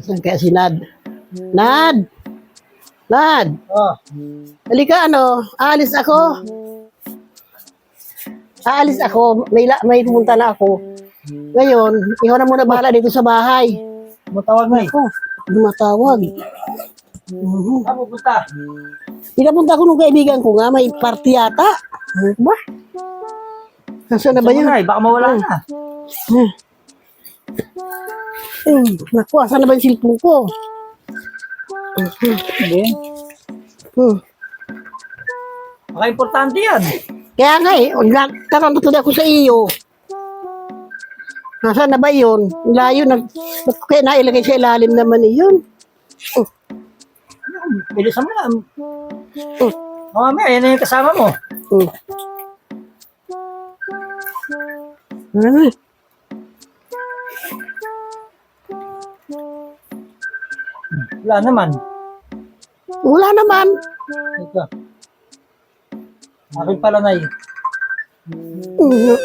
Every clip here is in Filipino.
Saan kaya si Nad? Nad! Nad! Oh, Halika, ano? Aalis ako. Aalis ako. May, may pumunta na ako. Ngayon, ikaw na muna bahala dito sa bahay. tumutawag na eh. Ako, dumatawag. Mhm. Saan pupunta? Pinapunta ko nung kaibigan ko nga, may party yata. Ano ba? Nasaan na ba yun? na eh, baka mawala na. Eh, naku, asan na ba yung cellphone ko? Hindi. Hmm. Baka importante yan. Kaya nga eh, nagtatanong tuloy ako sa iyo. Nasaan na ba yun? Layo, nag, kaya nailagay sa ilalim naman eh yun. Bilisan mo lang. Oh. Mamaya, yan na yung kasama mo. Hmm. Ano? Wala naman. Wala naman. Ito. Akin pala na eh. Mm.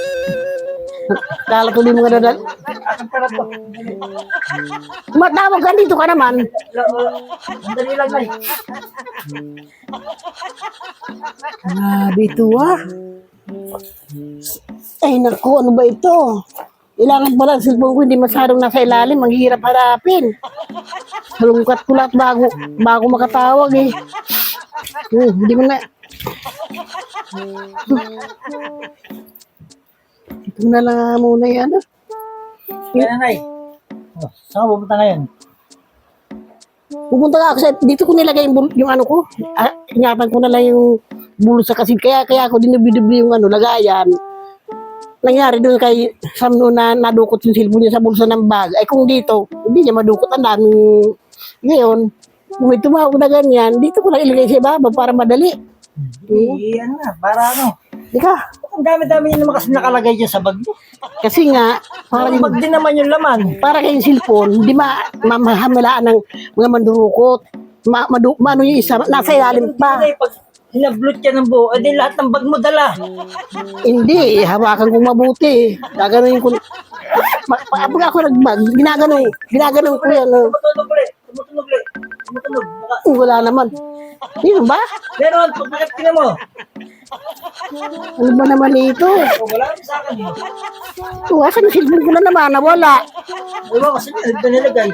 Kala ko di mo nga dadal. Akin pala to. Matawag ka dito ka naman. Andali lang na eh. Grabe ito ah. Ay naku, ano ba ito? Kailangan pala ang cellphone ko hindi masyadong nasa ilalim. Ang hirap harapin. Halungkat ko lahat bago, bago makatawag eh. Hmm, hindi mo na... Ito na lang muna yan. ah. Yan na eh. Oh, saan ka pupunta ngayon? Pupunta ka ako sa... Dito ko nilagay yung, yung ano ko. Ah, ingatan ko na lang yung bulsa kasi kaya kaya ako dinubidubli yung ano, lagayan. Nangyari doon kay Sam noon na nadukot yung cellphone niya sa bulsa ng bag. Ay kung dito, hindi niya madukot. Ang daming... Ngayon, kung may tumawag na ganyan, dito ko na ilagay sa ibaba para madali. Eh, ano na, para ano. Di ka? Ang dami-dami yun naman kasi nakalagay dyan sa bag mo. Kasi nga, Parang parang bag din naman yung laman. para kayong cellphone, hindi ma mamahamalaan ng mga mandurukot. Ma, madu, maano yung isa, nasa ilalim pa. Hindi, pag hinablot ka ng buo, edi lahat ng bag mo dala. Hindi, hawakan kong mabuti. Gaganon ko. Ma, pa, pag ako nagbag, ginaganon, ginaganon ko yan. oh. Tumutunog ulit, tumutunog ulit. Tumutunog. Baka, Uh, wala naman. Yun ba? meron, pag bakit tingnan mo. Ano ba naman ito? Oh, wala rin sa akin. eh. Uh, asan yung ko na naman? Nawala. Ewan kasi nila, nilagay.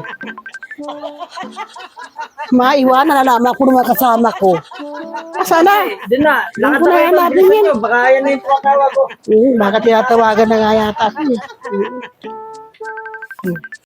Maiwanan na naman ako ng mga kasama ko. Sana. Din na, lakad na kayo doon. natin yan. Baka yan na yung tumatawag ko. Hmm, baka tinatawagan na nga yata ako eh.